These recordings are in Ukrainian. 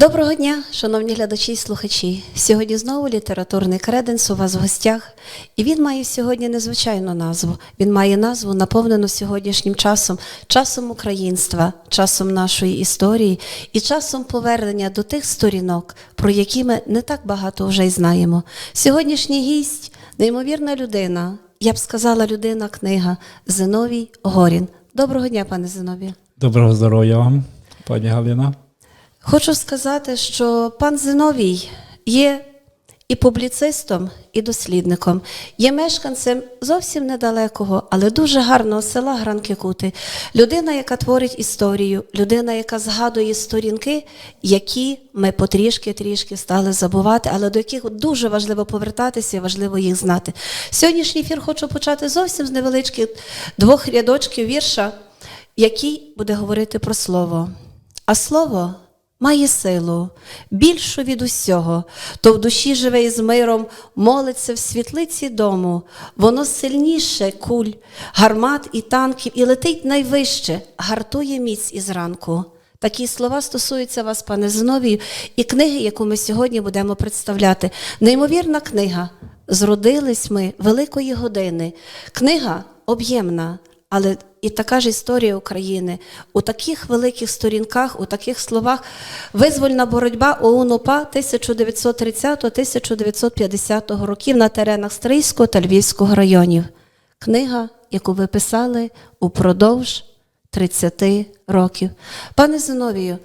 Доброго дня, шановні глядачі і слухачі. Сьогодні знову літературний креденс у вас в гостях, і він має сьогодні незвичайну назву. Він має назву наповнену сьогоднішнім часом, часом українства, часом нашої історії і часом повернення до тих сторінок, про які ми не так багато вже й знаємо. Сьогоднішній гість неймовірна людина. Я б сказала, людина книга Зиновій Горін. Доброго дня, пане Зиновію. Доброго здоров'я вам, пані Галина. Хочу сказати, що пан Зиновій є і публіцистом, і дослідником, є мешканцем зовсім недалекого, але дуже гарного села Гранки Кути. Людина, яка творить історію, людина, яка згадує сторінки, які ми потрішки-трішки стали забувати, але до яких дуже важливо повертатися і важливо їх знати. Сьогоднішній ефір хочу почати зовсім з невеличких двох рядочків вірша, який буде говорити про слово. А слово має силу, більшу від усього, то в душі живе із миром, молиться в світлиці дому, воно сильніше куль, гармат і танків, і летить найвище, гартує міць із ранку. Такі слова стосуються вас, пане Зиновію, і книги, яку ми сьогодні будемо представляти. Неймовірна книга. Зродились ми великої години. Книга об'ємна, але і така ж історія України у таких великих сторінках, у таких словах. Визвольна боротьба ОУН УПА 1930-1950 років на теренах Стрийського та Львівського районів. Книга, яку ви писали упродовж 30 років. Пане Зиновію,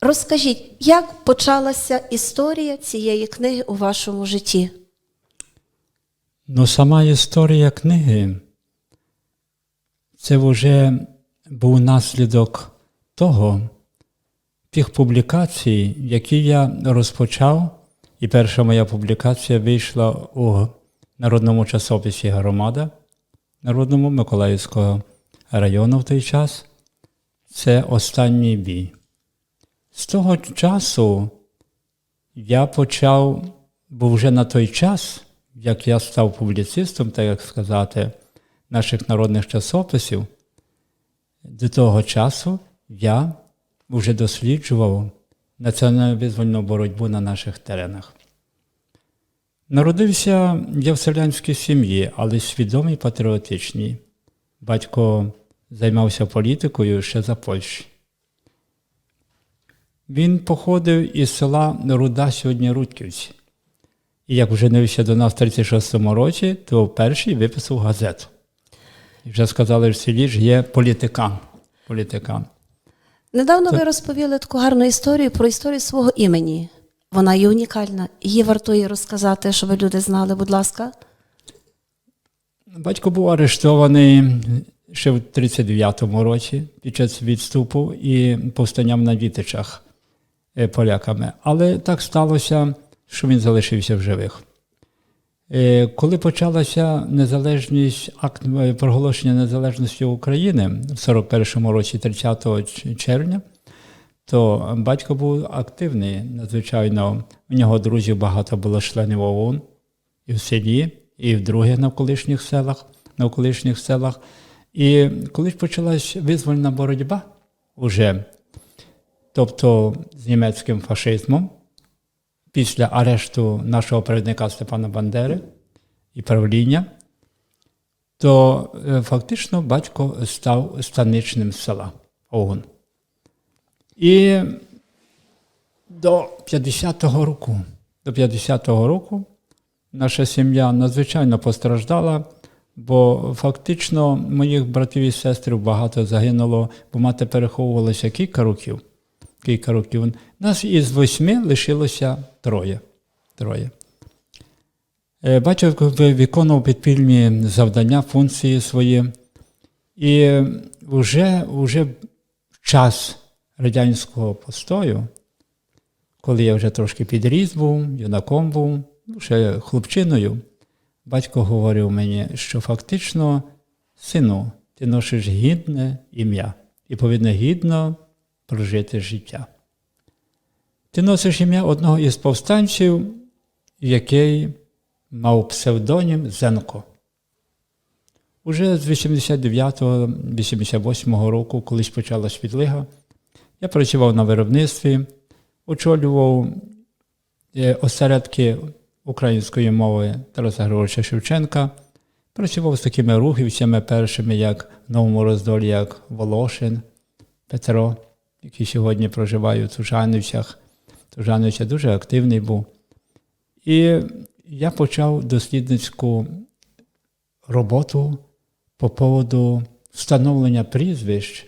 розкажіть, як почалася історія цієї книги у вашому житті? Ну, сама історія книги це вже був наслідок того, тих публікацій, які я розпочав, і перша моя публікація вийшла у народному часописі Громада, народному Миколаївського району в той час. Це останній бій. З того часу я почав, бо вже на той час, як я став публіцистом, так як сказати, наших народних часописів, до того часу я вже досліджував національно визвольну боротьбу на наших теренах. Народився я в селянській сім'ї, але свідомий патріотичній. Батько займався політикою ще за Польщі. Він походив із села Руда сьогодні Рудківці. І як вже до нас в 36-му році, то перший виписав газету. Вже сказали, в селі ж є політикан. політикан. Недавно ви розповіли таку гарну історію про історію свого імені. Вона є унікальна. Її вартує розказати, щоб люди знали, будь ласка. Батько був арештований ще в 39-му році під час відступу і повстанням на Вітичах е, поляками. Але так сталося, що він залишився в живих. Е, Коли почалася незалежність, акт е, проголошення незалежності України в 41-му році, 30 червня, то батько був активний, надзвичайно. У нього друзів багато було членів ООН і в селі, і в других навколишніх селах, навколишніх селах. І коли ж почалась визвольна боротьба уже, тобто з німецьким фашизмом, після арешту нашого провідника Степана Бандери і правління, то е, фактично батько став станичним села ОУН. І до 50-го року, до 50-го року наша сім'я надзвичайно постраждала, бо фактично моїх братів і сестер багато загинуло, бо мати переховувалася кілька років. Кілька років. Нас із восьми лишилося троє. троє. Е, Батько виконував підпільні завдання, функції свої. І вже, вже час радянського постою, коли я вже трошки підріс був, юнаком був, ще хлопчиною, батько говорив мені, що фактично, сину, ти носиш гідне ім'я і повинен гідно прожити життя. Ти носиш ім'я одного із повстанців, який мав псевдонім Зенко. Уже з 89-88 року, колись почалась відлига, я працював на виробництві, очолював е, осередки української мови Тараса Григоровича Шевченка. Працював з такими рухівцями першими, як в Новому Роздолі, як Волошин, Петро, який сьогодні проживає у Тужанівцях. Тужановича дуже активний був. І я почав дослідницьку роботу по поводу встановлення прізвищ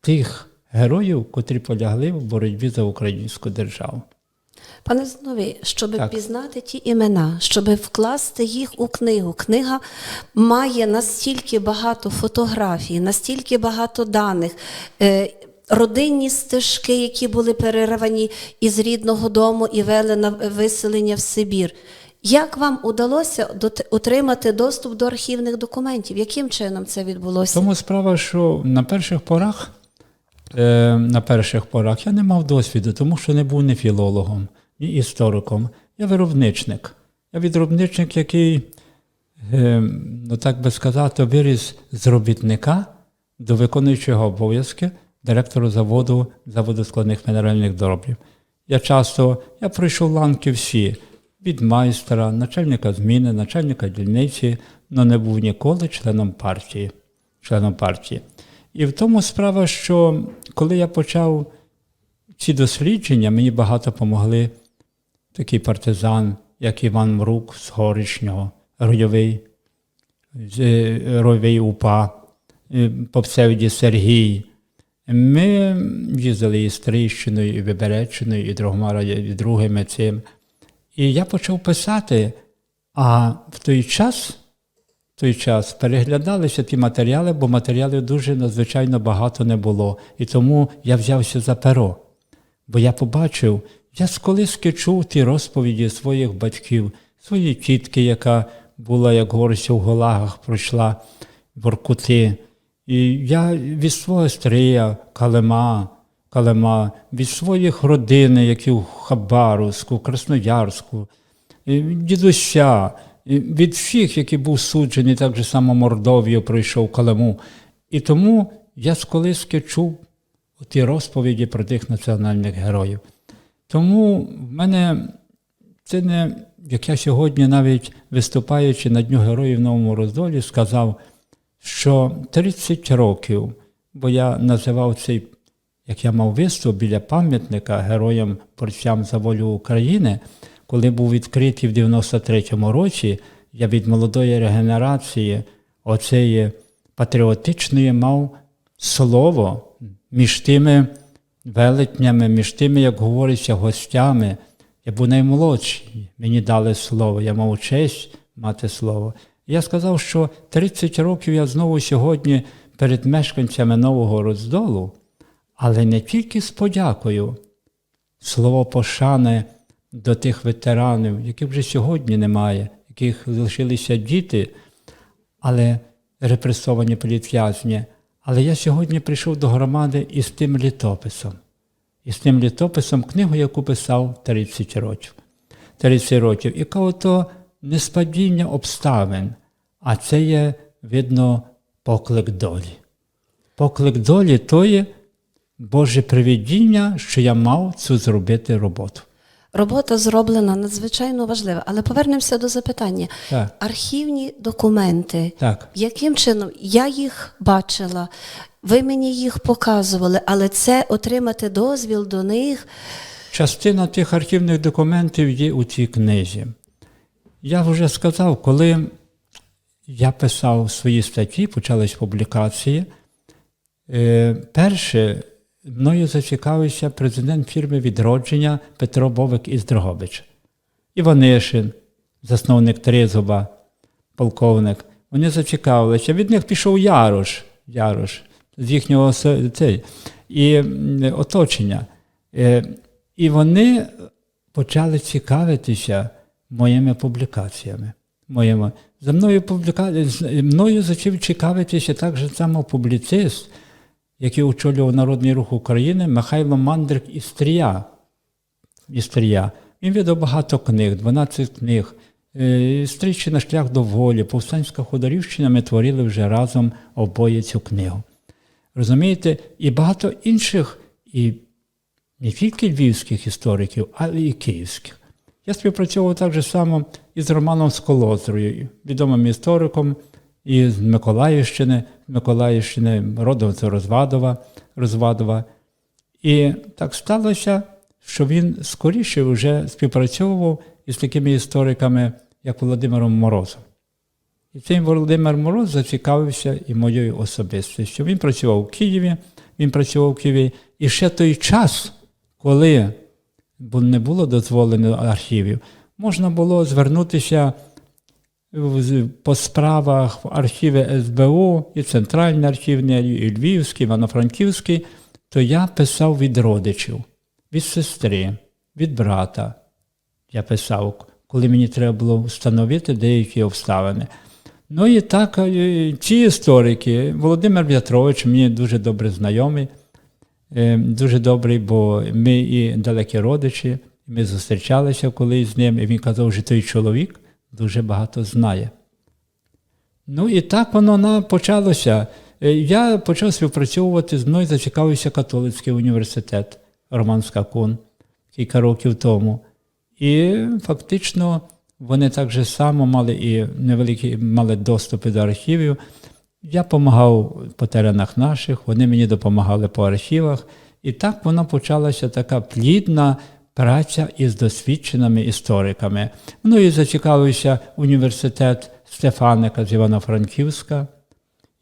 тих героїв, котрі полягли в боротьбі за українську державу. Пане Зиновій, щоб Так. пізнати ті імена, щоб вкласти їх у книгу. Книга має настільки багато фотографій, настільки багато даних. Родинні стежки, які були перервані із рідного дому і вели на виселення в Сибір. Як вам удалося отримати доступ до архівних документів? Яким чином це відбулося? Тому справа, що на перших порах, е, на перших порах я не мав досвіду, тому що не був ні філологом, ні істориком. Я виробничник. Я відробничник, який, е, ну так би сказати, виріс з робітника до виконуючого обов'язки директора заводу заводу складних мінеральних доробів. Я часто я пройшов ланки всі від майстра, начальника зміни, начальника дільниці, але не був ніколи членом партії. Членом партії. І в тому справа, що коли я почав ці дослідження, мені багато допомогли такий партизан, як Іван Мрук з Горішнього, Ройовий, е, Ройовий УПА, е, по псевді Сергій. Ми їздили і з Трищиною, і Вибереччиною, і Дрогмара, і другими цим. І я почав писати, а в той час, в той час переглядалися ті матеріали, бо матеріалів дуже надзвичайно багато не було. І тому я взявся за перо. Бо я побачив, я з колиски чув ті розповіді своїх батьків, своєї тітки, яка була, як говориться, в голагах, пройшла Воркути. І я від свого стрия, Калема, Калема, від своїх родини, які в Хабаровську, Красноярську, дідуся, від всіх, які був суджений, так же само Мордовію пройшов Калему. І тому я з колиски чув ті розповіді про тих національних героїв. Тому в мене це не, як я сьогодні, навіть виступаючи на Дню Героїв в Новому роздолі, сказав, що 30 років, бо я називав цей, як я мав виступ біля пам'ятника героям борцям за волю України, коли був відкритий в 93-му році, я від молодої регенерації, оцеї патріотичної, мав слово між тими велетнями, між тими, як говориться, гостями. Я був наймолодший, мені дали слово, я мав честь мати слово. Я сказав, що 30 років я знову сьогодні перед мешканцями Нового Роздолу, але не тільки з подякою, слово пошани до тих ветеранів, яких вже сьогодні немає, яких залишилися діти, але репресовані політв'язні. Але я сьогодні прийшов до громади із тим літописом. Із тим літописом книгу, яку писав 30 років. 30 років. І кого то не спадіння обставин, а це є, видно, поклик долі. Поклик долі то є Боже привидіння, що я мав цю зробити роботу. Робота зроблена надзвичайно важлива, але повернемося до запитання. Так. Архівні документи, Так. яким чином я їх бачила, ви мені їх показували, але це отримати дозвіл до них. Частина тих архівних документів є у цій книзі. Я вже сказав, коли я писав свої статті, почались публікації. е, Перше мною зацікавився президент фірми відродження Петро Бовик із Дрогобича. Іванишин, засновник Тризуба, полковник. Вони зацікавилися. Від них пішов Ярош, Ярош з їхнього цей, і оточення. Е, І вони почали цікавитися моїми публікаціями. Моїми. За мною, публіка... мною почав цікавитися так же само публіцист, який очолював Народний рух України Михайло Мандрик із Стрія. Він видав багато книг, 12 книг. Е, Стрічі на шлях до волі, повстанська Ходорівщина, ми творили вже разом обоє цю книгу. Розумієте? І багато інших, і не тільки львівських істориків, але і київських. Я співпрацьовував так же само із Романом Сколозрою, відомим істориком із Миколаївщини, Миколаївщини, родом це Розвадова, Розвадова. І так сталося, що він скоріше вже співпрацьовував із такими істориками, як Володимиром Морозом. І цей Володимир Мороз зацікавився і моєю особистістю. Він працював у Києві, він працював у Києві. І ще той час, коли бу- не було дозволено архівів, можна було звернутися по справах в архіви СБУ, і Центральний архівний, і Львівський, Івано-Франківський, то я писав від родичів, від сестри, від брата. Я писав, коли мені треба було встановити деякі обставини. Ну і так, е, ці історики, Володимир В'ятрович мені дуже добре знайомий, дуже добрий, бо ми і далекі родичі, ми зустрічалися колись з ним, і він казав, що той чоловік дуже багато знає. Ну і так воно почалося. Е, Я почав співпрацьовувати з мною, зацікавився католицький університет Роман Скакун кілька років тому. І фактично вони так же само мали і невеликі мали доступи до архівів. Я допомагав по теренах наших, вони мені допомагали по архівах. І так вона почалася така плідна праця із досвідченими істориками. Ну і зацікавився університет Стефаника з Івано-Франківська.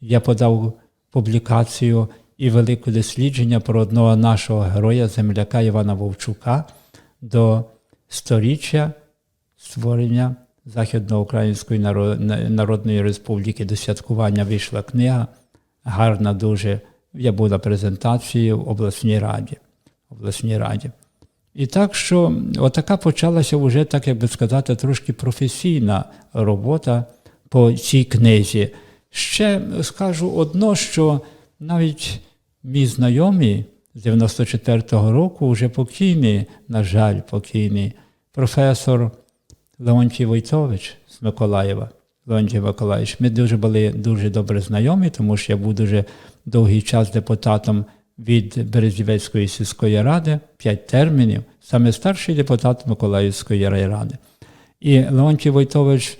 Я подав публікацію і велике дослідження про одного нашого героя, земляка Івана Вовчука, до сторіччя створення Західноукраїнської Народної Республіки до святкування вийшла книга. Гарна дуже. Я був на презентації в обласній раді. обласній раді. І так що отака почалася вже, так як би сказати, трошки професійна робота по цій книзі. Ще скажу одно, що навіть мій знайомий з 94-го року, вже покійний, на жаль, покійний, професор Леонтій Войтович з Миколаєва. Леонтій Миколаївич. Ми дуже були дуже добре знайомі, тому що я був дуже довгий час депутатом від Березівецької сільської ради, п'ять термінів, саме старший депутат Миколаївської райради. І Леонтій Войтович,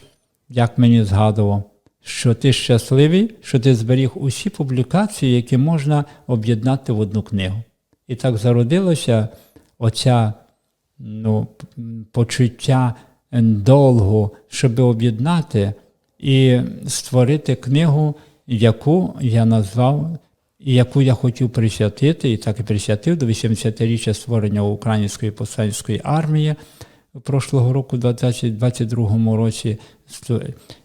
як мені згадував, що ти щасливий, що ти зберіг усі публікації, які можна об'єднати в одну книгу. І так зародилося оця ну, почуття долгу, щоб об'єднати і створити книгу, яку я назвав, яку я хотів присвятити, і так і присвятив до 80-річчя створення Української повстанської армії прошлого року, у 2022 році,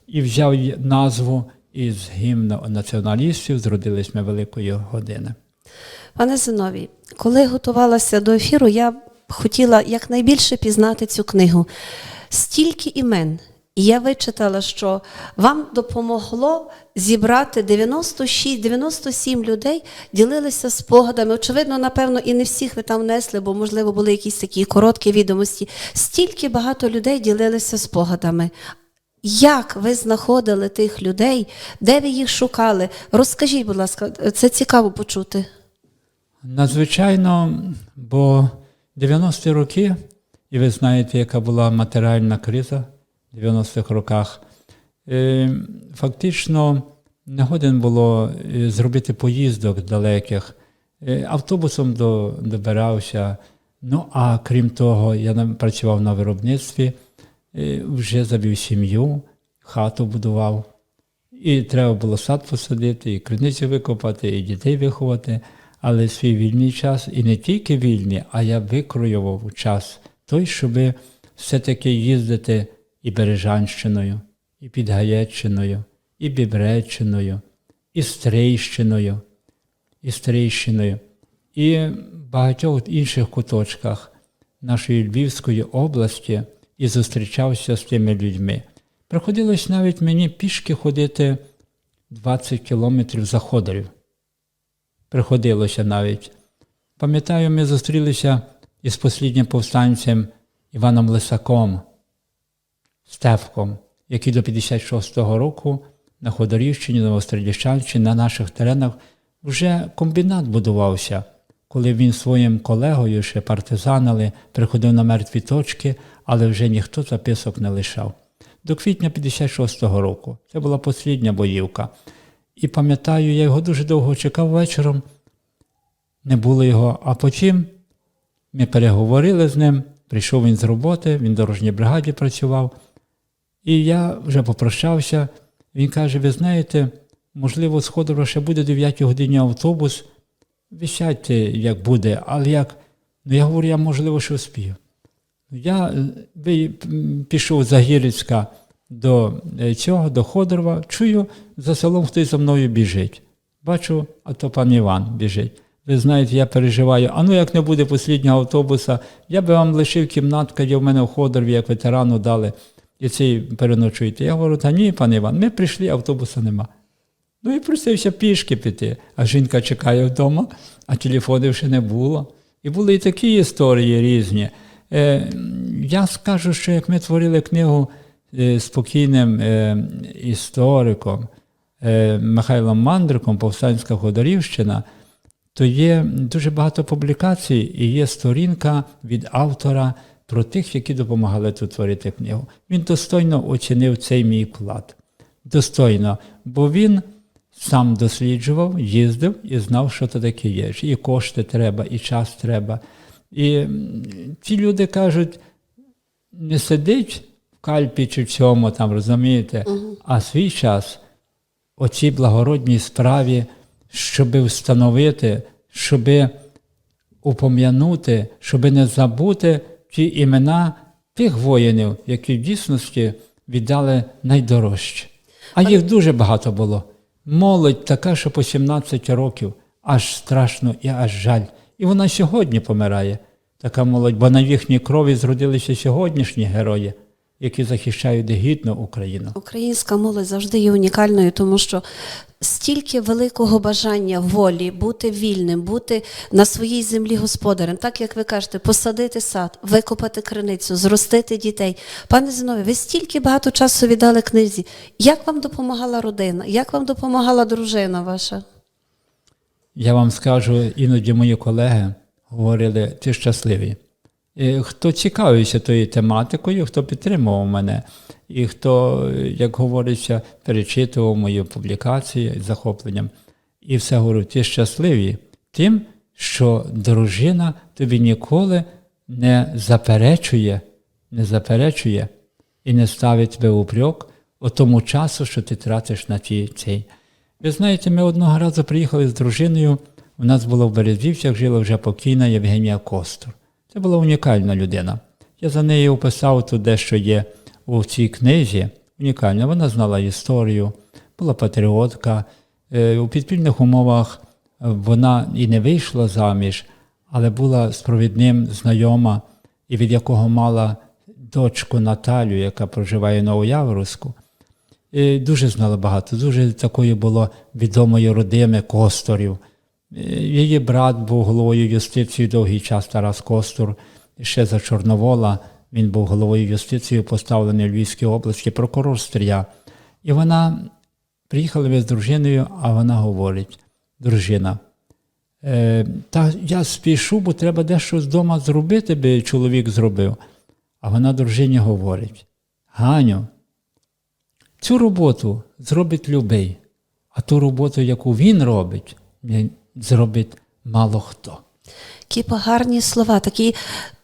і взяв назву із гімну націоналістів, зродились ми великої години. Пане Зиновій, коли готувалася до ефіру, я хотіла якнайбільше пізнати цю книгу. Стільки імен. І я вичитала, що вам допомогло зібрати 96-97 людей, ділилися спогадами. Очевидно, напевно, і не всіх ви там внесли, бо, можливо, були якісь такі короткі відомості. Стільки багато людей ділилися спогадами. Як ви знаходили тих людей, де ви їх шукали? Розкажіть, будь ласка, це цікаво почути. Надзвичайно, бо 90-ті роки, і ви знаєте, яка була матеріальна криза в 90-х роках, е, фактично не годен було е, зробити поїздок далеких. Е, Автобусом добирався. Ну, а крім того, я працював на виробництві, вже завів сім'ю, хату будував. І треба було сад посадити, і криниці викопати, і дітей виховати. Але свій вільний час, і не тільки вільний, а я викроював час той, щоб все-таки їздити і Бережанщиною, і Підгаєччиною, і Бібреччиною, і Стрийщиною, і Стрийщиною, і багатьох інших куточках нашої Львівської області і зустрічався з тими людьми. Приходилось навіть мені пішки ходити 20 кілометрів за Ходорів. Приходилося навіть. Пам'ятаю, ми зустрілися із посліднім повстанцем Іваном Лисаком, Стевком, який до 56-го року на Ходорівщині, Новостріліщанщині, на наших теренах вже комбінат будувався. коли він своїм колегою ще партизанили, приходив на мертві точки, але вже ніхто записок не лишав. До квітня 56-го року. Це була послідня боївка. І пам'ятаю, я його дуже довго чекав вечором, не було його. А потім ми переговорили з ним, прийшов він з роботи, він в дорожній бригаді працював. І я вже попрощався. Він каже: ви знаєте, можливо, з Ходорова ще буде 9 годині автобус. Віщайте, як буде, але як. Ну, я говорю, я можливо, що вспію. Я е, ви- пішов з Загірицька до е, цього, до Ходорова, чую, за селом хтось за мною біжить. Бачу, а то пан Іван біжить. Ви знаєте, я переживаю, а ну як не буде посліднього автобуса, я би вам лишив кімнатку, є в мене в Ходорові, як ветерану дали, і цей переночуєте. Я говорю, та ні, пан Іван, ми прийшли, автобуса нема. Ну і просився пішки піти, а жінка чекає вдома, а телефонів ще не було. І були і такі історії різні. Е, я скажу, що як ми творили книгу е, спокійним е, істориком е, Михайлом Мандриком Повстанська Ходорівщина, то є дуже багато публікацій і є сторінка від автора про тих, які допомагали тут творити книгу. Він достойно оцінив цей мій вклад. Достойно, бо він сам досліджував, їздив і знав, що це таке є. І кошти треба, і час треба. І ті люди кажуть, не сидить в кальпі чи в цьому, там, розумієте, а свій час оцій благородній справі, щоби встановити, щоби упом'янути, щоби не забути ті імена тих воїнів, які в дійсності віддали найдорожче. А їх дуже багато було. Молодь така, що по 17 років, аж страшно і аж жаль. І вона сьогодні помирає, така молодь, бо на їхній крові зродилися сьогоднішні герої, які захищають гідно Україну. Українська молодь завжди є унікальною, тому що стільки великого бажання волі бути вільним, бути на своїй землі господарем, так як ви кажете, посадити сад, викопати криницю, зростити дітей. Пане Зинові, ви стільки багато часу віддали книзі. Як вам допомагала родина? Як вам допомагала дружина ваша? Я вам скажу, іноді мої колеги говорили, ти щасливий. І Хто цікавився тою тематикою, хто підтримував мене, і хто, як говориться, перечитував мої публікації з захопленням. І все говорю, ти щасливий тим, що дружина тобі ніколи не заперечує, не заперечує і не ставить тебе упрек у тому часу, що ти тратиш на ті цей. Ви знаєте, ми одного разу приїхали з дружиною. У нас була в Березівцях, жила вже покійна Євгенія Костур. Це була унікальна людина. Я за нею описав тут дещо є у цій книзі. Унікальна. Вона знала історію, була патріотка. Е, У підпільних умовах е, вона і не вийшла заміж, але була з провідним знайома, і від якого мала дочку Наталю, яка проживає в Новояворовську. І дуже знала багато, дуже такою було відомої родини Косторів. Її брат був головою юстиції довгий час Тарас Костур. Ще за Чорновола він був головою юстиції, поставлений в Львівській області, прокурор Стрія. І вона приїхала ми з дружиною, а вона говорить: дружина, е, та я спішу, бо треба дещо з дома зробити, би чоловік зробив. А вона дружині говорить: Ганю, Цю роботу зробить любий, а ту роботу, яку він робить, зробить мало хто. Які гарні слова, такі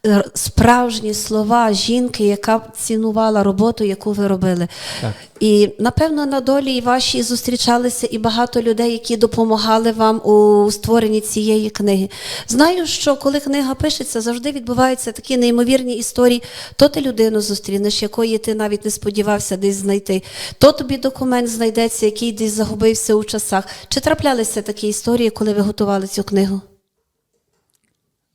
е, справжні слова жінки, яка цінувала роботу, яку ви робили. Так. І напевно на долі вашій зустрічалися і багато людей, які допомагали вам у створенні цієї книги. Знаю, що коли книга пишеться, завжди відбуваються такі неймовірні історії. То ти людину зустрінеш, якої ти навіть не сподівався десь знайти. То тобі документ знайдеться, який десь загубився у часах. Чи траплялися такі історії, коли ви готували цю книгу?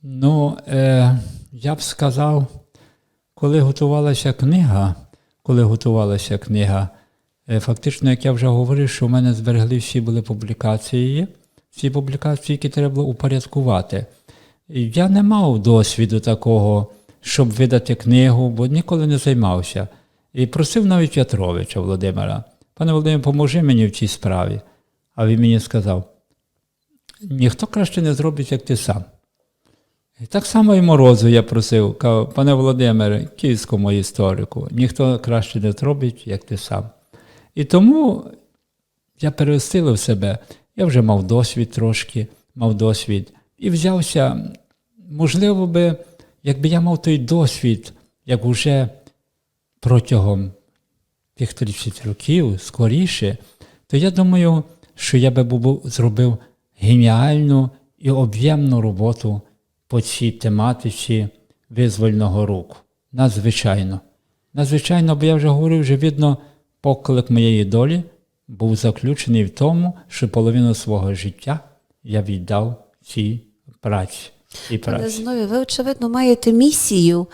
Ну, е, я б сказав, коли готувалася книга, коли готувалася книга, е, фактично, як я вже говорив, що в мене зберегли всі були публікації, всі публікації, які треба було упорядкувати. Я не мав досвіду такого, щоб видати книгу, бо ніколи не займався. І просив навіть Ятровича Володимира. Пане Володимир, поможи мені в цій справі. А він мені сказав: ніхто краще не зробить, як ти сам. Так само і Морозу я просив, кажу, пане Володимире, київському історику, ніхто краще не зробить, як ти сам. І тому я пересилив себе. Я вже мав досвід трошки, мав досвід. І взявся, можливо би, якби я мав той досвід, як уже протягом тих 30 років, скоріше, то я думаю, що я би був, зробив геніальну і об'ємну роботу по цій тематиці визвольного руху. Надзвичайно. Надзвичайно, бо я вже говорив, вже видно, поклик моєї долі був заключений в тому, що половину свого життя я віддав цій праці. цій Пане праці. Ви, очевидно, маєте місію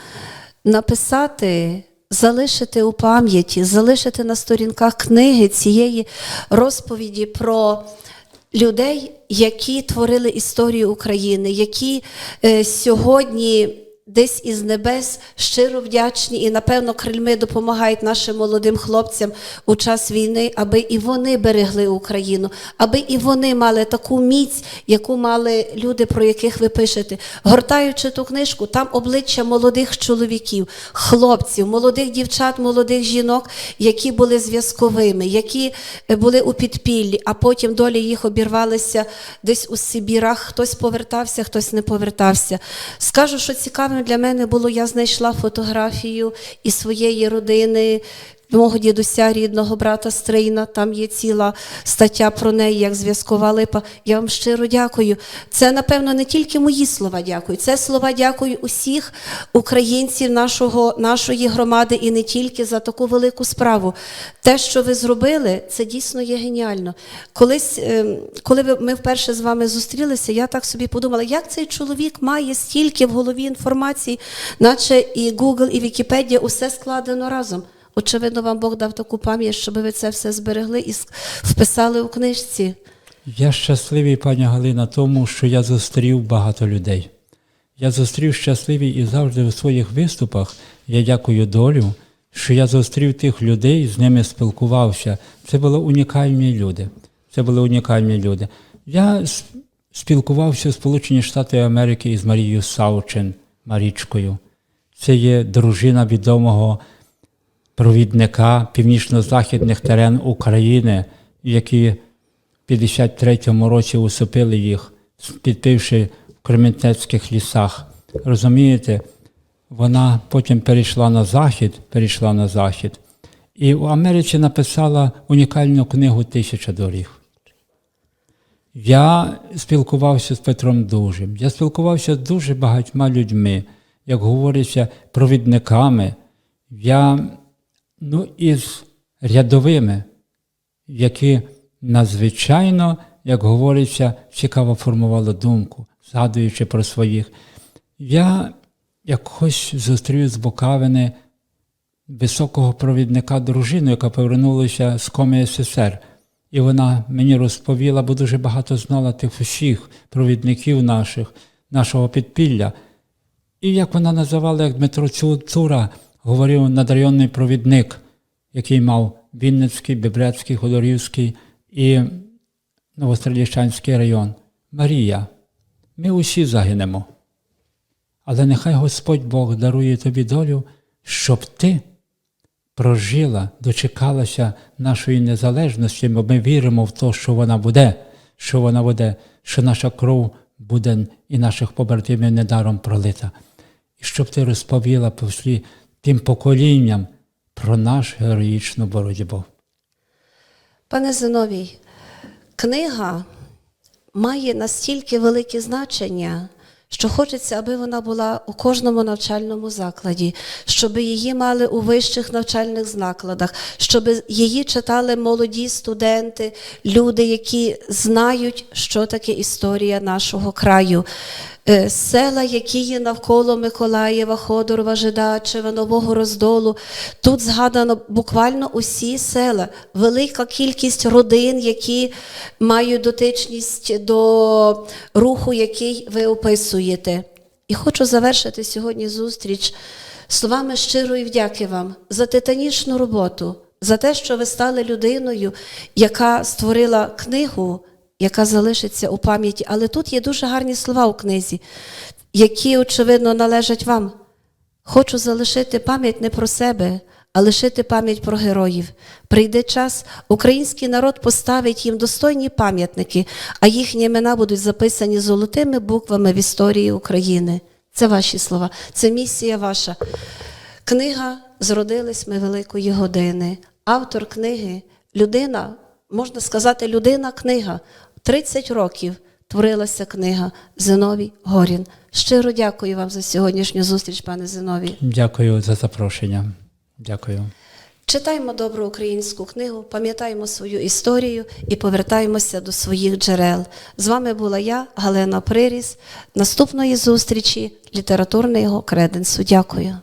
написати, залишити у пам'яті, залишити на сторінках книги цієї розповіді про людей, які творили історію України, які е, сьогодні. Десь із небес щиро вдячні і, напевно, крильми допомагають нашим молодим хлопцям у час війни, аби і вони берегли Україну, аби і вони мали таку міць, яку мали люди, про яких ви пишете. Гортаючи ту книжку, там обличчя молодих чоловіків, хлопців, молодих дівчат, молодих жінок, які були зв'язковими, які е, були у підпіллі, а потім долі їх обірвалися десь у Сибірах. Хтось повертався, хтось не повертався. Скажу, що цікавим для мене було, я знайшла фотографію і своєї родини. Мого дідуся, рідного брата Стрийна, там є ціла стаття про неї, як зв'язкова липа. Я вам щиро дякую. Це, напевно, не тільки мої слова дякую, це слова дякую усіх українців нашого, нашої громади і не тільки за таку велику справу. Те, що ви зробили, це дійсно є геніально. Колись, ем, коли ми вперше з вами зустрілися, я так собі подумала, як цей чоловік має стільки в голові інформації, наче і Google, і Вікіпедія, усе складено разом. Очевидно, вам Бог дав таку пам'ять, щоб ви це все зберегли і вписали у книжці. Я щасливий, пані Галина, тому що я зустрів багато людей. Я зустрів щасливий і завжди у своїх виступах я дякую долю, що я зустрів тих людей, з ними спілкувався. Це були унікальні люди. Це були унікальні люди. Я спілкувався в Сполучені Штати Америки із Марією Савчин, Марічкою. Це є дружина відомого провідника північно-західних терен України, які в 53-му році усопили їх, підпивши в Кременецьких лісах. Розумієте, вона потім перейшла на захід, перейшла на захід, і в Америці написала унікальну книгу Тисяча доріг. Я спілкувався з Петром Дужим, я спілкувався з дуже багатьма людьми, як говориться, провідниками. Я ну, із рядовими, які надзвичайно, як говориться, цікаво формували думку, згадуючи про своїх. Я якось зустрів з Букавини високого провідника дружину, яка повернулася з коми СССР. І вона мені розповіла, бо дуже багато знала тих усіх провідників наших, нашого підпілля. І як вона називала, як Дмитро Цура говорив надарйонний провідник, який мав Вінницький, Бебрецький, Ходорівський і Новостріліщанський район. Марія, ми усі загинемо. Але нехай Господь Бог дарує тобі долю, щоб ти прожила, дочекалася нашої незалежності, бо ми віримо в те, що вона буде, що вона буде, що наша кров буде і наших побратимів недаром пролита. І щоб ти розповіла послі тим поколінням про нашу героїчну боротьбу. Пане Зиновій, книга має настільки велике значення, що хочеться, аби вона була у кожному навчальному закладі, щоб її мали у вищих навчальних закладах, щоб її читали молоді студенти, люди, які знають, що таке історія нашого краю. Е, Села, які є навколо Миколаєва, Ходорова, Жидачева, Нового Роздолу. Тут згадано буквально усі села, велика кількість родин, які мають дотичність до руху, який ви описуєте. І хочу завершити сьогодні зустріч словами щирої вдяки вам за титанічну роботу, за те, що ви стали людиною, яка створила книгу яка залишиться у пам'яті. Але тут є дуже гарні слова у книзі. які, очевидно, належать вам. Хочу залишити пам'ять не про себе, а лишити пам'ять про героїв. Прийде час, український народ поставить їм достойні пам'ятники, а їхні імена будуть записані золотими буквами в історії України. Це ваші слова, це місія ваша. Книга Зродились ми великої години. Автор книги, людина, можна сказати, людина книга. 30 років творилася книга Зиновій Горін. Щиро дякую вам за сьогоднішню зустріч, пане Зиновій. Дякую за запрошення. Дякую. Читаймо добру українську книгу, пам'ятаємо свою історію і повертаємося до своїх джерел. З вами була я, Галина Приріс. Наступної зустрічі літературного креденсу. Дякую.